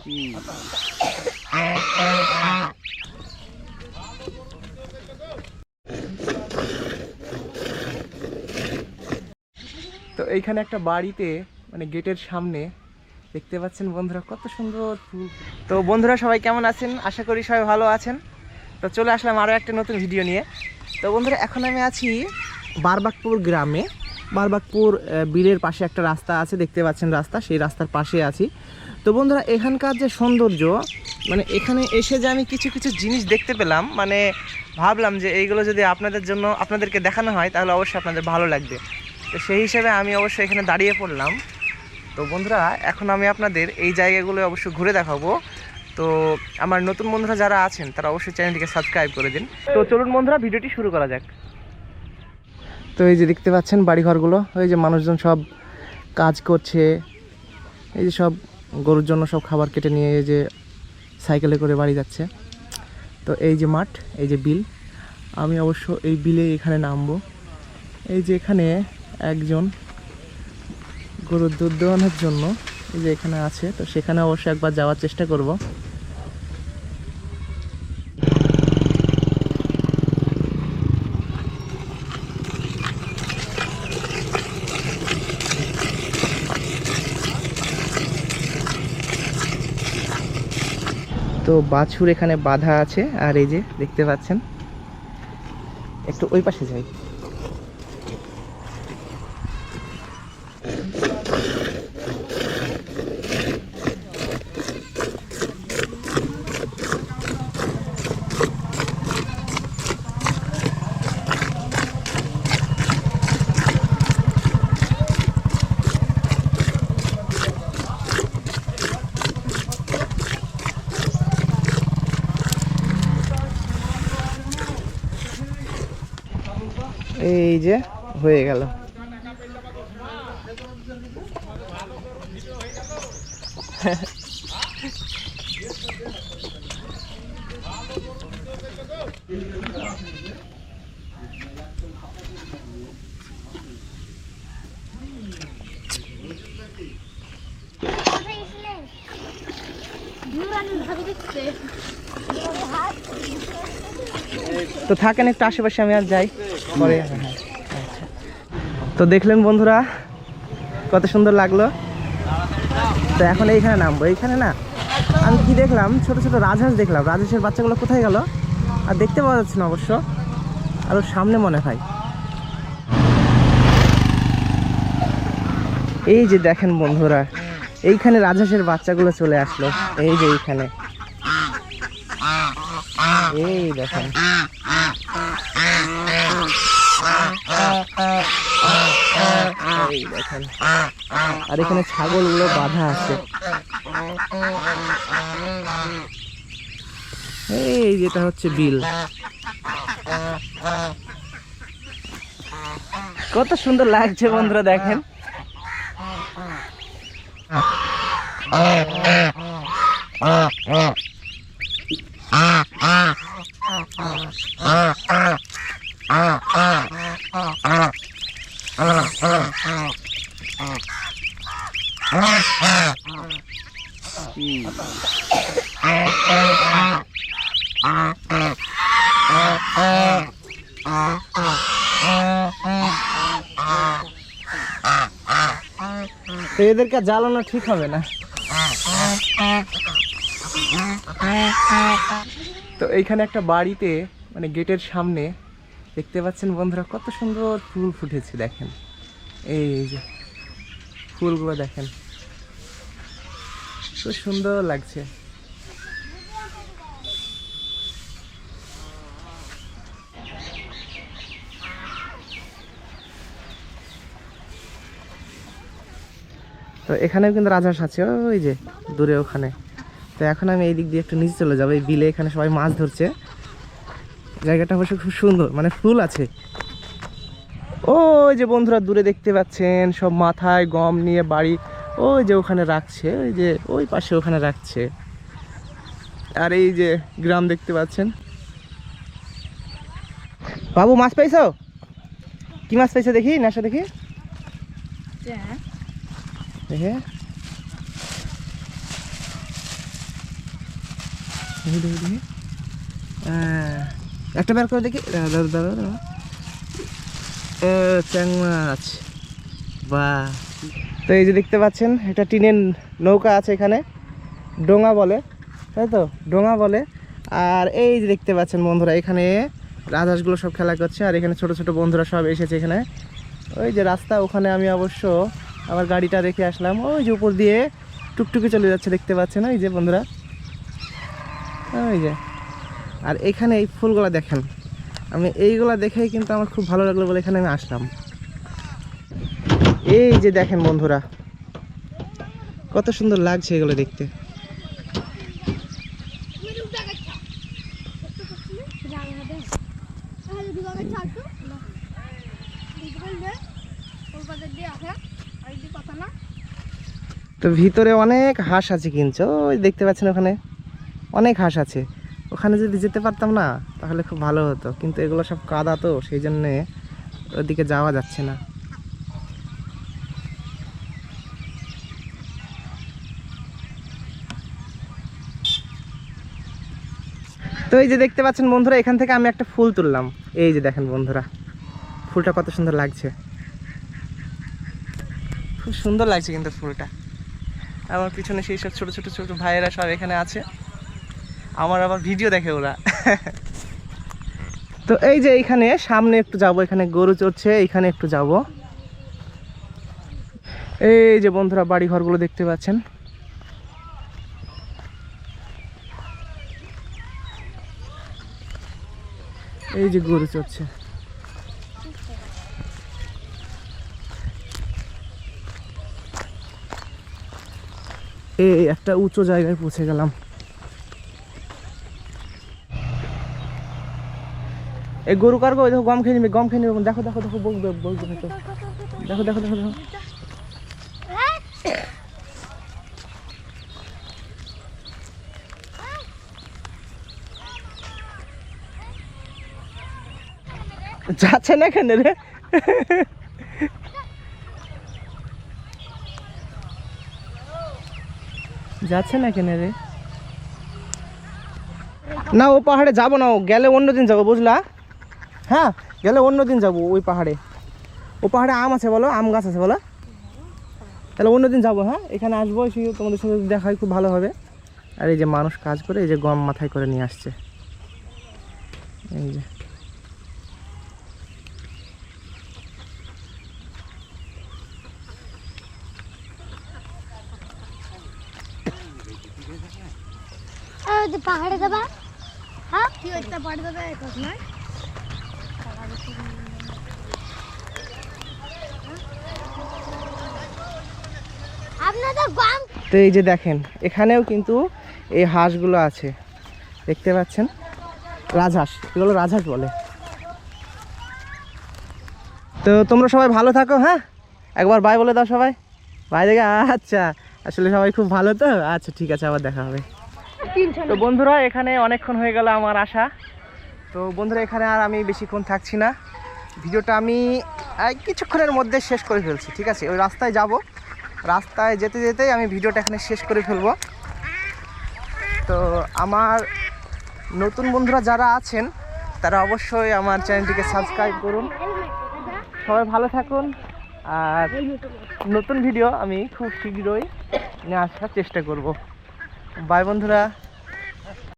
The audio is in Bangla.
তো এইখানে একটা বাড়িতে মানে গেটের সামনে দেখতে পাচ্ছেন বন্ধুরা কত সুন্দর ফুল। তো বন্ধুরা সবাই কেমন আছেন? আশা করি সবাই ভালো আছেন। তো চলে আসলাম আরও একটা নতুন ভিডিও নিয়ে। তো বন্ধুরা, এখন আমি আছি বারবাকপুর গ্রামে। বারবাকপুর বিলের পাশে একটা রাস্তা আছে, দেখতে পাচ্ছেন রাস্তা, সেই রাস্তার পাশে আছি। তো বন্ধুরা, এখানকার যে সৌন্দর্য মানে এখানে এসে যে আমি কিছু কিছু জিনিস দেখতে পেলাম মানে ভাবলাম যে এইগুলো যদি আপনাদের জন্য আপনাদেরকে দেখানো হয়, তাহলে অবশ্যই আপনাদের ভালো লাগবে। তো সেই হিসেবে আমি অবশ্যই এখানে দাঁড়িয়ে পড়লাম। তো বন্ধুরা, এখন আমি আপনাদের এই জায়গাগুলো অবশ্যই ঘুরে দেখাবো। তো আমার নতুন বন্ধুরা যারা আছেন, তারা অবশ্যই চ্যানেলটিকে সাবস্ক্রাইব করে দিন। তো চলুন বন্ধুরা, ভিডিওটি শুরু করা যাক। তো এই যে দেখতে পাচ্ছেন বাড়িঘরগুলো ওই যে মানুষজন সব কাজ করছে, এই যে সব গরুর জন্য সব খাবার কেটে নিয়ে এই যে সাইকেলে করে বাড়ি যাচ্ছে। তো এই যে মাঠ, এই যে বিল, আমি অবশ্য এই বিলে এখানে নামবো। এই যে এখানে একজন গরুর দুধ দেওয়ানোর জন্য এই যে এখানে আছে, তো সেখানে অবশ্যই একবার যাওয়ার চেষ্টা করব। তো বাছুর এখানে বাধা আছে আর এই যে দেখতে পাচ্ছেন। একটু ওই পাশে যাই। এই যে হয়ে গেল। তো থাকেন একটু আশেপাশে আমি আর যাই। পরে হ্যাঁ, হ্যাঁ, আচ্ছা। তো দেখলেন বন্ধুরা কত সুন্দর লাগল। তো এখন এইখানে নামবো। এইখানে না আমি কি দেখলাম? ছোট ছোট রাজহাঁস দেখলাম। রাজহাঁসের বাচ্চাগুলো কোথায় গেল? আর দেখতে পাওয়া যাচ্ছে না অবশ্য। আরও সামনে মনে হয়। এই যে দেখেন বন্ধুরা এইখানে রাজহাঁসের বাচ্চাগুলো চলে আসলো। এই যে এইখানে। এই দেখেন। আর এখানে ছাগলগুলো বাঁধা আছে। এই যেটা হচ্ছে বিল। কত সুন্দর লাগছে বন্ধুরা, দেখেন। এদেরকে জ্বালানো ঠিক হবে না। তো এইখানে একটা বাড়িতে মানে গেটের সামনে দেখতে পাচ্ছেন বন্ধুরা কত সুন্দর ফুল ফুটেছে, দেখেন। এই যে ফুলগুলো দেখেন। খুব সুন্দর লাগছে। তো এখানেও কিন্তু রাজহাঁস আছে, ওই যে দূরে ওখানে। তো এখন আমি এই দিক দিয়ে একটু নিচে চলে যাব। এই বিলে এখানে সবাই মাছ ধরছে। জায়গাটা অবশ্য খুব সুন্দর মানে ফুল আছে। ও ওই যে বন্ধুরা দূরে দেখতে পাচ্ছেন সব মাথায় গম নিয়ে বাড়ি। ওই যে ওখানে রাখছে ওই যে ওই পাশে ওখানে রাখছে। আর এই যে গ্রাম দেখতে পাচ্ছেন। বাবু মাছ পাইছো? কি মাছ পাইছো দেখি নেশা দেখি? দেখে। একটা বের করে দেখি। দাঁড়া, দাঁড়া। ও চ্যাং মাছ। বাহ। তো এই যে দেখতে পাচ্ছেন এটা টিনের নৌকা আছে এখানে। ডোঙা বলে তাই তো? ডোঙা বলে। আর এই যে দেখতে পাচ্ছেন বন্ধুরা এখানে রাজহাঁসগুলো সব খেলা করছে আর এখানে ছোট ছোট বন্ধুরা সব এসেছে এখানে। ওই যে রাস্তা ওখানে আমি অবশ্য আমার গাড়িটা রেখে আসলাম। ওই যে উপর দিয়ে টুকটুকে চলে যাচ্ছে দেখতে পাচ্ছেন? ওই যে বন্ধুরা। ওই যে। আর এখানে এই ফুলগুলো দেখেন। আমি এইগুলা দেখেই কিন্তু আমার খুব ভালো লাগল বলে এখানে আমি আসলাম। এই যে দেখেন বন্ধুরা, কত সুন্দর লাগছে এগুলো দেখতে। তো ভিতরে অনেক হাঁস আছে কিনছো ওই দেখতে পাচ্ছেন ওখানে? অনেক হাঁস আছে। ওখানে যদি যেতে পারতাম না, তাহলে খুব ভালো হতো। কিন্তু এগুলো সব কাদা তো, সেই জন্যে ওদিকে যাওয়া যাচ্ছে না। তো এই যে দেখতে পাচ্ছেন বন্ধুরা, এখান থেকে আমি একটা ফুল তুললাম। এই যে দেখেন বন্ধুরা, ফুলটা কত সুন্দর লাগছে। খুব সুন্দর লাগছে কিন্তু ফুলটা। আমার পিছনে সেই সব ছোটো ছোটো ছোটো ভাইয়েরা সব এখানে আছে। আমার আবার ভিডিও দেখে ওরা। তো এই যে এইখানে সামনে একটু যাব, এখানে গরু চড়ছে এইখানে একটু যাব। এই যে বন্ধুরা বাড়ি ঘরগুলো দেখতে পাচ্ছেন। এই যে গরু চড়ছে। এই একটা উঁচু জায়গায় পৌঁছে গেলাম। এই গরু কারগো দেখো গম খেয়ে নিবে, গম খেয়ে নিবে, দেখো দেখো দেখো, বলবে হয়তো। দেখো দেখো দেখো দেখো। যাচ্ছে না কেন রে? যাচ্ছে না কেন রে? না, ও পাহাড়ে যাব না, ও গেলে অন্য দিন যাব, বুঝলা? হ্যাঁ গেলে অন্য দিন যাব ওই পাহাড়ে। ও পাহাড়ে আম আছে বলো, আম গাছ আছে বলো। তাহলে অন্য দিন যাব হ্যাঁ? এখানে আসব, এসে তোমাদের সাথে যদি দেখা হয়, খুব ভালো হবে। আর এই যে মানুষ কাজ করে, এই যে গম মাথায় করে নিয়ে আসছে। এই যে। পাহাড়ে যাবা? হ্যাঁ? কি পাহাড়ে যাবে কথা নয় আপনাদের গম তো এই যে দেখেন এখানেও কিন্তু এই হাঁসগুলো আছে। দেখতে পাচ্ছেন? রাজহাঁস এগুলো রাজহাঁস বলে। তো তোমরা সবাই ভালো থাকো হ্যাঁ? একবার বাই বলে দাও সবাই। বাই দেখে আচ্ছা আসলে সবাই খুব ভালো তো? আচ্ছা ঠিক আছে আবার দেখা হবে। তো বন্ধুরা এখানে অনেকক্ষণ হয়ে গেল আমার আশা তো বন্ধুরা এখানে আর আমি বেশিক্ষণ থাকছি না। ভিডিওটা আমি কিছুক্ষণের মধ্যে শেষ করে ফেলছি ঠিক আছে? ওই রাস্তায় যাব। রাস্তায় যেতে যেতেই আমি ভিডিওটা এখানে শেষ করে ফেলব। তো আমার নতুন বন্ধুরা যারা আছেন, তারা অবশ্যই আমার চ্যানেলটিকে সাবস্ক্রাইব করুন। সবাই ভালো থাকুন। আর নতুন ভিডিও আমি খুব শীঘ্রই নিয়ে আসার চেষ্টা করব। বাই বন্ধুরা।